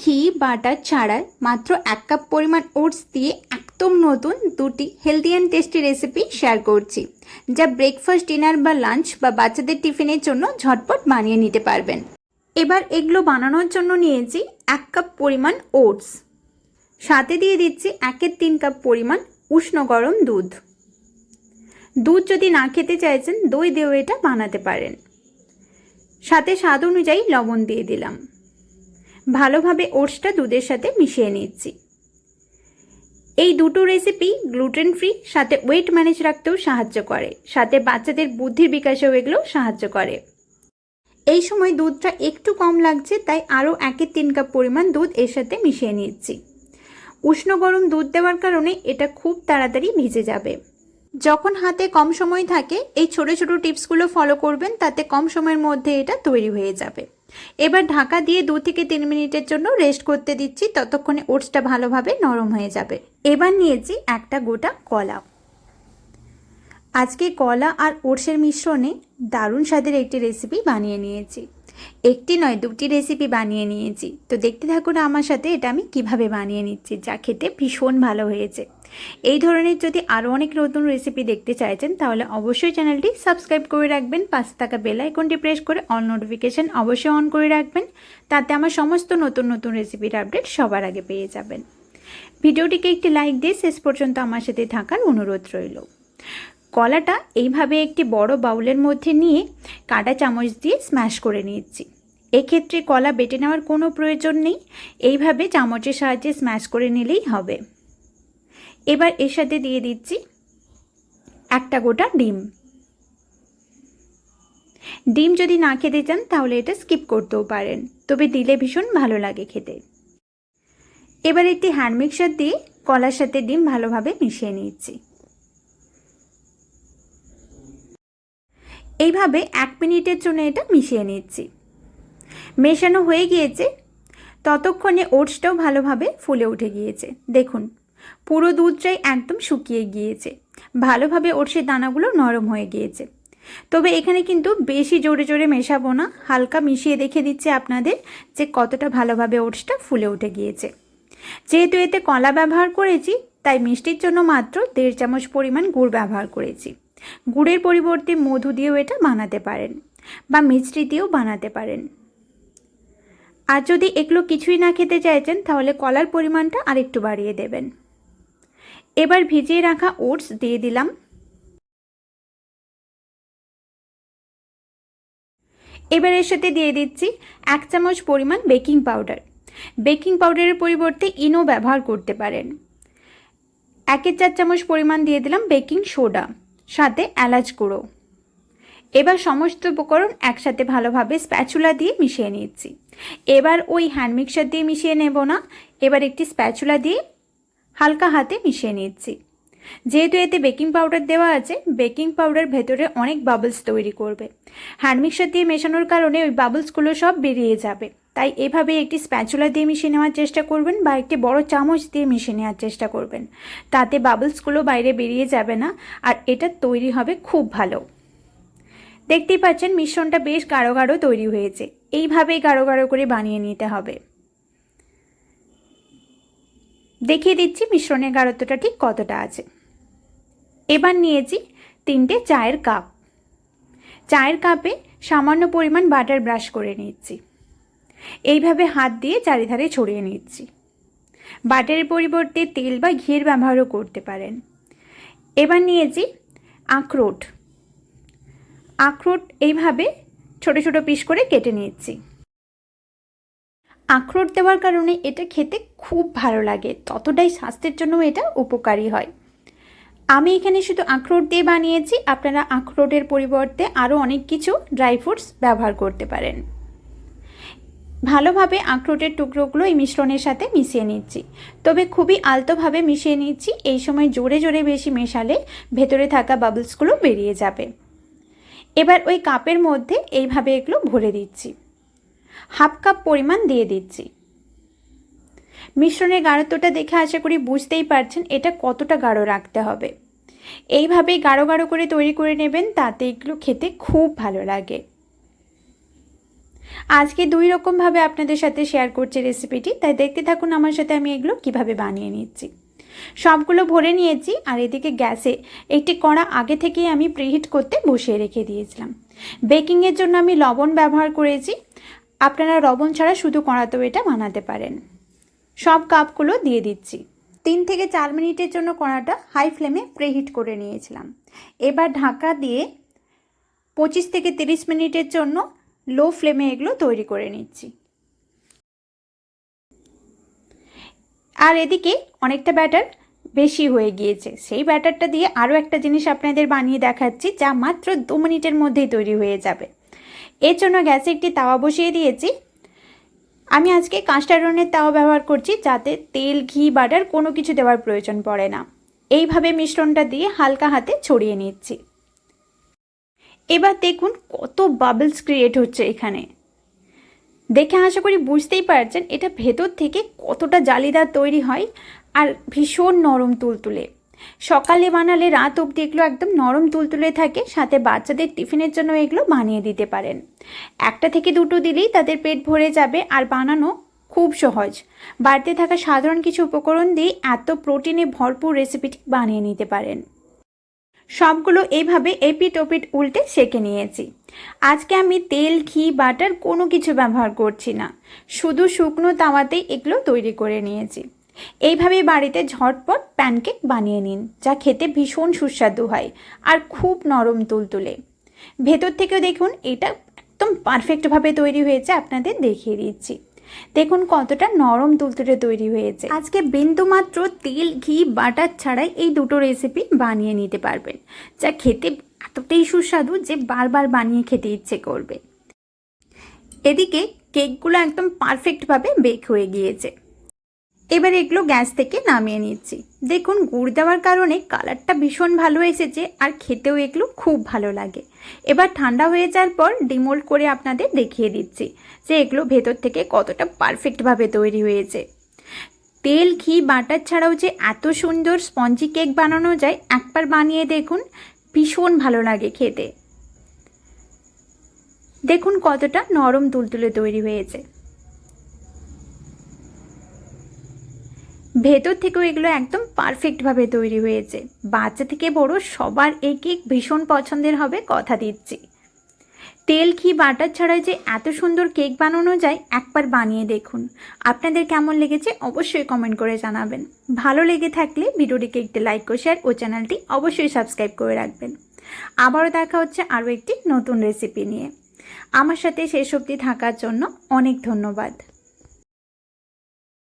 ঘি, বাটার ছাড়াই মাত্র এক কাপ পরিমাণ ওটস দিয়ে একদম নতুন দুটি healthy and tasty recipe share করছি, যা ব্রেকফাস্ট ডিনার বা লাঞ্চ বা বাচ্চাদের টিফিনের জন্য ঝটপট বানিয়ে নিতে পারবেন। এবার এগুলো বানানোর জন্য নিয়েছি এক কাপ পরিমাণ ওটস। সাথে দিয়ে দিচ্ছি একের তিন কাপ পরিমাণ উষ্ণ গরম দুধ। দুধ যদি না খেতে চাইছেন, দই দিয়েও এটা বানাতে পারেন। সাথে স্বাদ অনুযায়ী লবণ দিয়ে দিলাম। ভালোভাবে ওটসটা দুধের সাথে মিশিয়ে নিচ্ছি। এই দুটো রেসিপি গ্লুটেন ফ্রি সাথে ওয়েট ম্যানেজ রাখতেও সাহায্য করে, সাথে বাচ্চাদের বুদ্ধির বিকাশেও এগুলো সাহায্য করে। এই সময় দুধটা একটু কম লাগছে, তাই আরও একের তিন কাপ পরিমাণ দুধ এর সাথে মিশিয়ে নিচ্ছি। উষ্ণ গরম দুধ দেওয়ার কারণে এটা খুব তাড়াতাড়ি ভিজে যাবে। যখন হাতে কম সময় থাকে, এই ছোট ছোট টিপসগুলো ফলো করবেন, তাতে কম সময়ের মধ্যে এটা তৈরি হয়ে যাবে। এবার ঢাকা দিয়ে দু থেকে তিন মিনিটের জন্য রেস্ট করতে দিচ্ছি। ততক্ষণে ওটসটা ভালোভাবে নরম হয়ে যাবে। এবার নিয়েছি একটা গোটা কলা। আজকে কলা আর ওটসের মিশ্রণে দারুণ স্বাদের একটি রেসিপি বানিয়ে নিয়েছি। একটি নয়, দুটি রেসিপি বানিয়ে নিয়েছি। তো দেখতে থাকুন আমার সাথে এটা আমি কীভাবে বানিয়ে নিচ্ছি, যা খেতে ভীষণ ভালো হয়েছে। এই ধরনের যদি আরও অনেক নতুন রেসিপি দেখতে চাইছেন, তাহলে অবশ্যই চ্যানেলটি সাবস্ক্রাইব করে রাখবেন, পাশে থাকা বেল আইকনটি প্রেস করে অল নোটিফিকেশান অবশ্যই অন করে রাখবেন, তাতে আমার সমস্ত নতুন নতুন রেসিপির আপডেট সবার আগে পেয়ে যাবেন। ভিডিওটিকে একটি লাইক দিয়ে শেষ পর্যন্ত আমার সাথে থাকার অনুরোধ রইল। কলাটা এইভাবে একটি বড় বাউলের মধ্যে নিয়ে কাঁটা চামচ দিয়ে স্ম্যাশ করে নিচ্ছি এক্ষেত্রে কলা বেটে নেওয়ার কোনো প্রয়োজন নেই। এইভাবে চামচের সাহায্যে স্ম্যাশ করে নিলেই হবে। এবার এর সাথে দিয়ে দিচ্ছি একটা গোটা ডিম। ডিম যদি না খেতে চান তাহলে এটা স্কিপ করতেও পারেন, তবে দিলে ভীষণ ভালো লাগে খেতে। এবার একটি হ্যান্ড মিক্সার দিয়ে কলার সাথে ডিম ভালোভাবে মিশিয়ে নিচ্ছি এইভাবে এক মিনিটের জন্য এটা মিশিয়ে নিচ্ছি। মেশানো হয়ে গিয়েছে। ততক্ষণে ওটসটাও ভালোভাবে ফুলে উঠে গিয়েছে। দেখুন, পুরো দুধটাই একদম শুকিয়ে গিয়েছে। ভালোভাবে ওটসের দানাগুলো নরম হয়ে গিয়েছে। তবে এখানে কিন্তু বেশি জোরে জোরে মেশাবো না। হালকা মিশিয়ে দেখে দিচ্ছে আপনাদের যে কতটা ভালোভাবে ওটসটা ফুলে উঠে গিয়েছে। যেহেতু এতে কলা ব্যবহার করেছি, তাই মিষ্টির জন্য মাত্র দেড় চামচ পরিমাণ গুড় ব্যবহার করেছি। গুড়ের পরিবর্তে মধু দিয়েও এটা বানাতে পারেন বা মিষ্টি দিয়েও বানাতে পারেন। আর যদি এগুলো কিছুই না খেতে চাইছেন, তাহলে কলার পরিমাণটা আরেকটু বাড়িয়ে দেবেন। এবার ভিজিয়ে রাখা ওটস দিয়ে দিলাম। এবার এর সাথে দিয়ে দিচ্ছি এক চামচ পরিমাণ বেকিং পাউডার। বেকিং পাউডারের পরিবর্তে ইনো ব্যবহার করতে পারেন। একের চার চামচ পরিমাণ দিয়ে দিলাম বেকিং সোডা। সাথে এলাচ গুঁড়ো। এবার সমস্ত উপকরণ একসাথে ভালোভাবে স্প্যাচুলা দিয়ে মিশিয়ে নিচ্ছি। এবার ওই হ্যান্ড মিক্সার দিয়ে মিশিয়ে নেব না। এবার একটি স্প্যাচুলা দিয়ে হালকা হাতে মিশিয়ে নিচ্ছি। যেহেতু এতে বেকিং পাউডার দেওয়া আছে, বেকিং পাউডার ভেতরে অনেক বাবলস তৈরি করবে। হ্যান্ড মিক্সার দিয়ে মেশানোর কারণে ওই বাবলসগুলো সব বেরিয়ে যাবে। তাই এভাবে একটি স্প্যাচুলা দিয়ে মিশিয়ে নেওয়ার চেষ্টা করবেন বা একটি বড় চামচ দিয়ে মিশিয়ে নেওয়ার চেষ্টা করবেন। তাতে বাবলসগুলো বাইরে বেরিয়ে যাবে না আর এটা তৈরি হবে খুব ভালো। দেখতেই পাচ্ছেন মিশ্রণটা বেশ গাঢ় গাঢ় তৈরি হয়েছে। এইভাবেই গাঢ় গাঢ় করে বানিয়ে নিতে হবে। দেখিয়ে দিচ্ছি মিশ্রণের গাঢ়ত্বটা ঠিক কতটা আছে। এবার নিয়েছি তিনটে চায়ের কাপ। চায়ের কাপে সামান্য পরিমাণ বাটার ব্রাশ করে নিচ্ছি। এইভাবে হাত দিয়ে চারিধারে ছড়িয়ে নিচ্ছি। বাটারের পরিবর্তে তেল বা ঘিয়ের ব্যবহারও করতে পারেন। এবার নিয়েছি আখরোট। আখরোট এইভাবে ছোট ছোট পিস করে কেটে নিচ্ছি। আখরোট দেওয়ার কারণে এটা খেতে খুব ভালো লাগে, ততটাই স্বাস্থ্যের জন্য এটা উপকারী হয়। আমি এখানে শুধু আখরোট দিয়ে বানিয়েছি, আপনারা আখরোটের পরিবর্তে আরও অনেক কিছু ড্রাই ফ্রুটস ব্যবহার করতে পারেন। ভালোভাবে আখরোটের টুকরোগুলো এই মিশ্রণের সাথে মিশিয়ে নিচ্ছি। তবে খুবই আলতোভাবে মিশিয়ে নিচ্ছি, এই সময় জোরে জোরে বেশি মেশালে ভেতরে থাকা বাবলসগুলো বেরিয়ে যাবে। এবার ওই কাপের মধ্যে এইভাবে এগুলো ভরে দিচ্ছি। হাফ কাপ পরিমাণ দিয়ে দিচ্ছি। মিশ্রণের গাঢ়ত্বটা দেখে আশা করি বুঝতেই পারছেন এটা কতটা গাঢ় রাখতে হবে। এইভাবেই গাঢ় গাঢ় করে তৈরি করে নেবেন, তাতে এগুলো খেতে খুব ভালো লাগে। আজকে দুই রকমভাবে আপনাদের সাথে শেয়ার করছি রেসিপিটি তাই দেখতে থাকুন আমার সাথে আমি এগুলো কীভাবে বানিয়ে নিচ্ছি। সবগুলো ভরে নিয়েছি আর এদিকে গ্যাসে একটি কড়া আগে থেকেই আমি প্রিহিট করতে বসিয়ে রেখে দিয়েছিলাম। বেকিংয়ের জন্য আমি লবণ ব্যবহার করেছি। আপনারা লবণ ছাড়া শুধু কড়াতেও এটা বানাতে পারেন। সব কাপগুলো দিয়ে দিচ্ছি। তিন থেকে চার মিনিটের জন্য কড়াটা হাই ফ্লেমে প্রেহিট করে নিয়েছিলাম। এবার ঢাকা দিয়ে পঁচিশ থেকে তিরিশ মিনিটের জন্য লো ফ্লেমে এগুলো তৈরি করে নিচ্ছি। আর এদিকে অনেকটা ব্যাটার বেশি হয়ে গিয়েছে। সেই ব্যাটারটা দিয়ে আরও একটা জিনিস আপনাদের বানিয়ে দেখাচ্ছি, যা মাত্র দু মিনিটের মধ্যেই তৈরি হয়ে যাবে। এর জন্য গ্যাসে একটি তাওয়া বসিয়ে দিয়েছি। আমি আজকে কাস্টারনের তাওয়া ব্যবহার করছি, যাতে তেল, ঘি বাটার কোনো কিছু দেওয়ার প্রয়োজন পড়ে না। এইভাবে মিশ্রণটা দিয়ে হালকা হাতে ছড়িয়ে নিচ্ছি। এবার দেখুন কত বাবলস ক্রিয়েট হচ্ছে এখানে। দেখে আশা করি বুঝতেই পারছেন এটা ভেতর থেকে কতটা জালিদার তৈরি হয় আর ভীষণ নরম তুলতুলে। সকালে বানালে রাত অবধি এগুলো একদম নরম তুলতুলে থাকে, সাথে বাচ্চাদের টিফিনের জন্য এগুলো বানিয়ে দিতে পারেন। একটা থেকে দুটো দিলেই তাদের পেট ভরে যাবে আর বানানো খুব সহজ। বাড়িতে থাকা সাধারণ কিছু উপকরণ দিয়ে এত প্রোটিনে ভরপুর রেসিপিটি বানিয়ে নিতে পারেন। সবগুলো এইভাবে এপিট ওপিট উল্টে সেঁকে নিয়েছি। আজকে আমি তেল, ঘি, বাটার কোনো কিছু ব্যবহার করছি না। শুধু শুকনো তাওয়াতেই এগুলো তৈরি করে নিয়েছি। এইভাবে বাড়িতে ঝটপট প্যানকেক বানিয়ে নিন, যা খেতে ভীষণ সুস্বাদু হয় আর খুব নরম তুলতুলে। ভেতর থেকেও দেখুন, এটা একদম পারফেক্টভাবে তৈরি হয়েছে, আপনাদের দেখিয়ে দিচ্ছি। দেখুন কতটা নরম তুলতুলে তৈরি হয়েছে। আজকে বিন্দুমাত্র তেল, ঘি, বাটার ছাড়াই এই দুটো রেসিপি বানিয়ে নিতে পারবেন, যা খেতে এতটাই সুস্বাদু যে বারবার বানিয়ে খেতে ইচ্ছে করবে। এদিকে কেকগুলো একদম পারফেক্টভাবে বেক হয়ে গিয়েছে। এবার এগুলো গ্যাস থেকে নামিয়ে নিচ্ছি। দেখুন, গুড় দেওয়ার কারণে কালারটা ভীষণ ভালো এসেছে আর খেতেও এগুলো খুব ভালো লাগে। এবার ঠান্ডা হয়ে যাওয়ার পর ডিমোল্ড করে আপনাদের দেখিয়ে দিচ্ছি যে এগুলো ভেতর থেকে কতটা পারফেক্টভাবে তৈরি হয়েছে। তেল, ঘি, বাটার ছাড়াও যে এত সুন্দর স্পঞ্জি কেক বানানো যায়, একবার বানিয়ে দেখুন, ভীষণ ভালো লাগে খেতে। দেখুন কতটা নরম তুলতুলে তৈরি হয়েছে। ভেতর থেকেও এগুলো একদম পারফেক্টভাবে তৈরি হয়েছে। বাচ্চা থেকে বড় সবার এই কেক ভীষণ পছন্দের হবে কথা দিচ্ছি। তেল, ঘি, বাটার ছাড়াই যে এত সুন্দর কেক বানানো যায়, একবার বানিয়ে দেখুন। আপনাদের কেমন লেগেছে অবশ্যই কমেন্ট করে জানাবেন। ভালো লেগে থাকলে ভিডিওটিকে একটি লাইক ও শেয়ার ও চ্যানেলটি অবশ্যই সাবস্ক্রাইব করে রাখবেন। আবারও দেখা হচ্ছে আরও একটি নতুন রেসিপি নিয়ে। আমার সাথে শেষ অবধি থাকার জন্য অনেক ধন্যবাদ।